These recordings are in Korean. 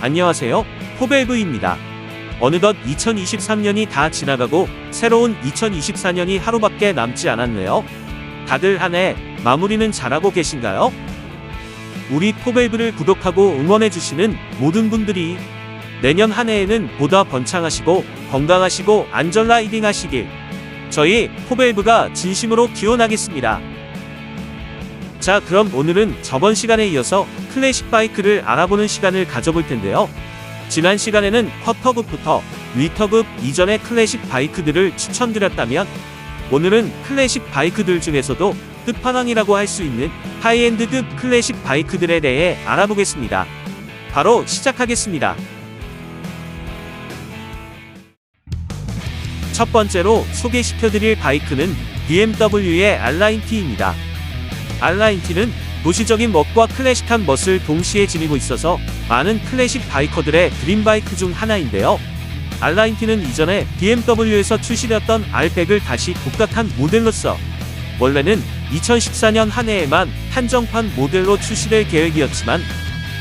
안녕하세요. 포벨브입니다. 어느덧 2023년이 다 지나가고 새로운 2024년이 하루밖에 남지 않았네요. 다들 한 해 마무리는 잘하고 계신가요? 우리 포벨브를 구독하고 응원해주시는 모든 분들이 내년 한 해에는 보다 번창하시고 건강하시고 안전 라이딩 하시길 저희 포벨브가 진심으로 기원하겠습니다. 자, 그럼 오늘은 저번 시간에 이어서 클래식 바이크를 알아보는 시간을 가져볼 텐데요. 지난 시간에는 쿼터급부터 위터급 이전의 클래식 바이크들을 추천드렸다면 오늘은 클래식 바이크들 중에서도 끝판왕이라고 할 수 있는 하이엔드급 클래식 바이크들에 대해 알아보겠습니다. 바로 시작하겠습니다. 첫 번째로 소개시켜드릴 바이크는 BMW의 R9T입니다. R9T는 도시적인 멋과 클래식한 멋을 동시에 지니고 있어서 많은 클래식 바이커들의 드림바이크 중 하나인데요. R9T는 이전에 BMW에서 출시되었던 R100을 다시 복각한 모델로서 원래는 2014년 한 해에만 한정판 모델로 출시될 계획이었지만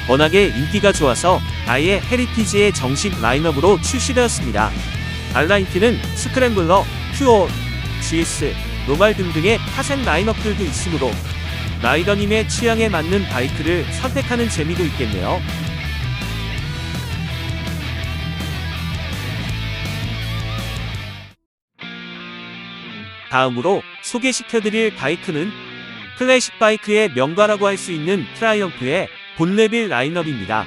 워낙에 인기가 좋아서 아예 헤리티지의 정식 라인업으로 출시되었습니다. R9T는 스크램블러, 퓨어, GS, 노말 등등의 파생 라인업들도 있으므로 라이더님의 취향에 맞는 바이크를 선택하는 재미도 있겠네요. 다음으로 소개시켜드릴 바이크는 클래식 바이크의 명가라고 할 수 있는 트라이언프의 본레빌 라인업입니다.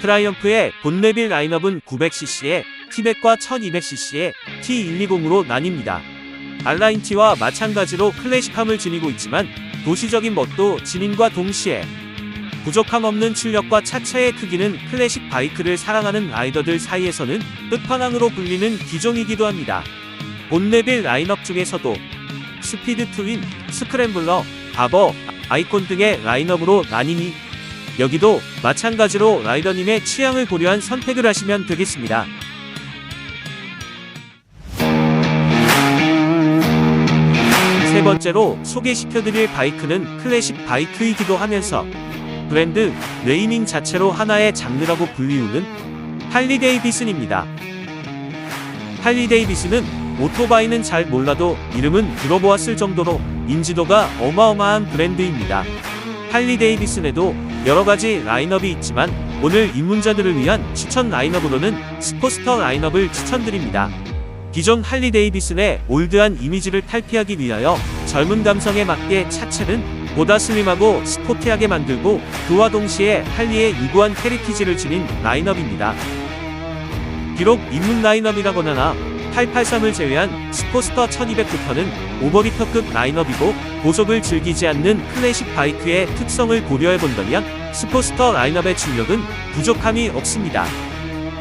트라이언프의 본레빌 라인업은 900cc의 T100과 1200cc의 T120으로 나뉩니다. R9T와 마찬가지로 클래식함을 지니고 있지만 도시적인 멋도 지닌과 동시에 부족함 없는 출력과 차체의 크기는 클래식 바이크를 사랑하는 라이더들 사이에서는 끝판왕으로 불리는 기종이기도 합니다. 본레빌 라인업 중에서도 스피드 트윈, 스크램블러, 바버, 아이콘 등의 라인업으로 나뉘니 여기도 마찬가지로 라이더님의 취향을 고려한 선택을 하시면 되겠습니다. 번째로 소개시켜드릴 바이크는 클래식 바이크이기도 하면서 브랜드 레이밍 자체로 하나의 장르라고 불리우는 할리 데이비슨입니다. 할리 데이비슨은 오토바이는 잘 몰라도 이름은 들어보았을 정도로 인지도가 어마어마한 브랜드입니다. 할리 데이비슨에도 여러 가지 라인업이 있지만 오늘 입문자들을 위한 추천 라인업으로는 스포스터 라인업을 추천드립니다. 기존 할리 데이비슨의 올드한 이미지를 탈피하기 위하여 젊은 감성에 맞게 차체는 보다 슬림하고 스포티하게 만들고 그와 동시에 할리의 유구한 헤리티지를 지닌 라인업입니다. 비록 입문 라인업이라거나 883을 제외한 스포스터 1200부터는 오버리터급 라인업이고 고속을 즐기지 않는 클래식 바이크의 특성을 고려해본다면 스포스터 라인업의 출력은 부족함이 없습니다.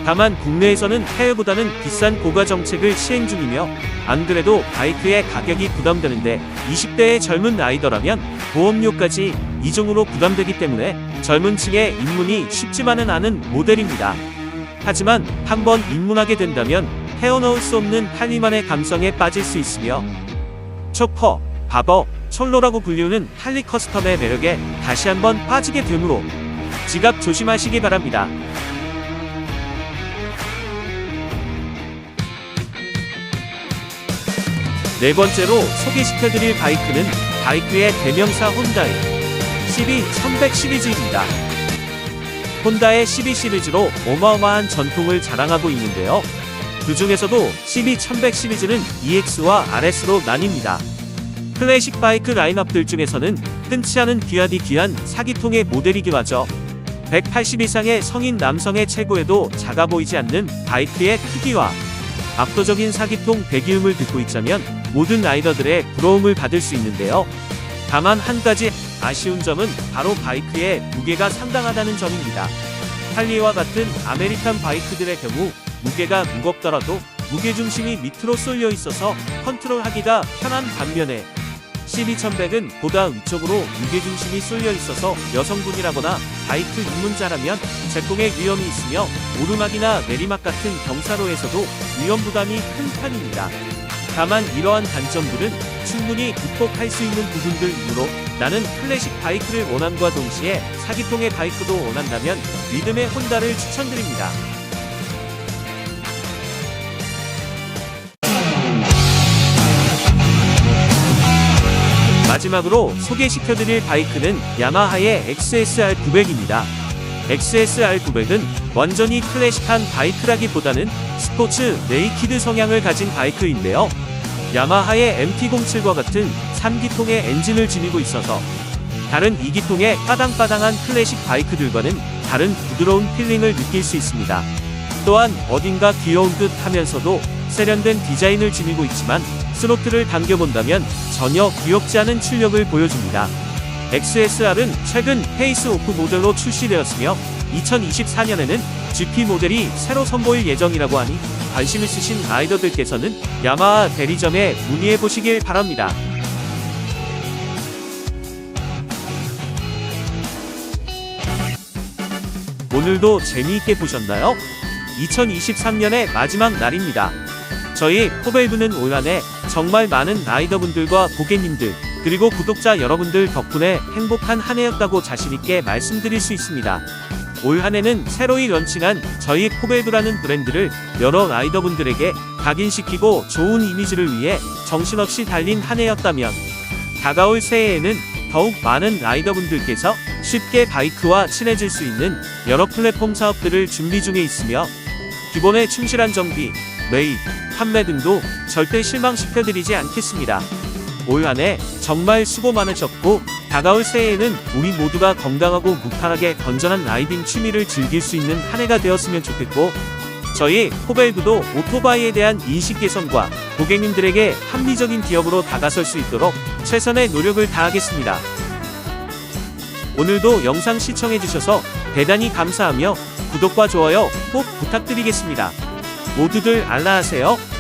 다만 국내에서는 해외보다는 비싼 고가 정책을 시행 중이며 안 그래도 바이크의 가격이 부담되는데 20대의 젊은 라이더라면 보험료까지 이중으로 부담되기 때문에 젊은 층의 입문이 쉽지만은 않은 모델입니다. 하지만 한번 입문하게 된다면 헤어놓을 수 없는 할리만의 감성에 빠질 수 있으며 초퍼, 바버, 솔로라고 불리우는 할리 커스텀의 매력에 다시 한번 빠지게 되므로 지갑 조심하시기 바랍니다. 네 번째로 소개시켜드릴 바이크는 바이크의 대명사 혼다의 CB1100 시리즈입니다. 혼다의 CB 시리즈로 어마어마한 전통을 자랑하고 있는데요. 그 중에서도 CB1100 시리즈는 EX와 RS로 나뉩니다. 클래식 바이크 라인업들 중에서는 흔치 않은 귀하디 귀한 사기통의 모델이기도 하죠. 180 이상의 성인 남성의 체구에도 작아 보이지 않는 바이크의 크기와 압도적인 사기통 배기음을 듣고 있자면 모든 라이더들의 부러움을 받을 수 있는데요. 다만 한 가지 아쉬운 점은 바로 바이크의 무게가 상당하다는 점입니다. 할리와 같은 아메리칸 바이크들의 경우 무게가 무겁더라도 무게중심이 밑으로 쏠려 있어서 컨트롤하기가 편한 반면에 CB1100은 보다 위쪽으로 무게중심이 쏠려 있어서 여성분이라거나 바이크 입문자라면 제공의 위험이 있으며 오르막이나 내리막 같은 경사로에서도 위험 부담이 큰 편입니다. 다만 이러한 단점들은 충분히 극복할 수 있는 부분들 이므로 나는 클래식 바이크를 원함과 동시에 사기통의 바이크도 원한다면 리듬의 혼다를 추천드립니다. 마지막으로 소개시켜드릴 바이크는 야마하의 XSR 900입니다. XSR 900은 완전히 클래식한 바이크라기보다는 스포츠 네이키드 성향을 가진 바이크인데요. 야마하의 MT-07과 같은 3기통의 엔진을 지니고 있어서 다른 2기통의 빠당빠당한 클래식 바이크들과는 다른 부드러운 필링을 느낄 수 있습니다. 또한 어딘가 귀여운 듯 하면서도 세련된 디자인을 지니고 있지만 스로틀을 당겨본다면 전혀 귀엽지 않은 출력을 보여줍니다. XSR은 최근 페이스 오프 모델로 출시되었으며 2024년에는 GP 모델이 새로 선보일 예정이라고 하니 관심 있으신 라이더들께서는 야마하 대리점에 문의해 보시길 바랍니다. 오늘도 재미있게 보셨나요? 2023년의 마지막 날입니다. 저희 포벨브는 올 한해 정말 많은 라이더분들과 고객님들 그리고 구독자 여러분들 덕분에 행복한 한 해였다고 자신있게 말씀드릴 수 있습니다. 올 한해는 새로이 런칭한 저희 포벨브라는 브랜드를 여러 라이더분들에게 각인시키고 좋은 이미지를 위해 정신없이 달린 한 해였다면 다가올 새해에는 더욱 많은 라이더분들께서 쉽게 바이크와 친해질 수 있는 여러 플랫폼 사업들을 준비 중에 있으며 기본에 충실한 정비, 매입, 판매 등도 절대 실망시켜드리지 않겠습니다. 올 한해 정말 수고 많으셨고 다가올 새해에는 우리 모두가 건강하고 무탈하게 건전한 라이딩 취미를 즐길 수 있는 한 해가 되었으면 좋겠고 저희 코벨브도 오토바이에 대한 인식 개선과 고객님들에게 합리적인 기업으로 다가설 수 있도록 최선의 노력을 다하겠습니다. 오늘도 영상 시청해주셔서 대단히 감사하며 구독과 좋아요 꼭 부탁드리겠습니다. 모두들 알라하세요.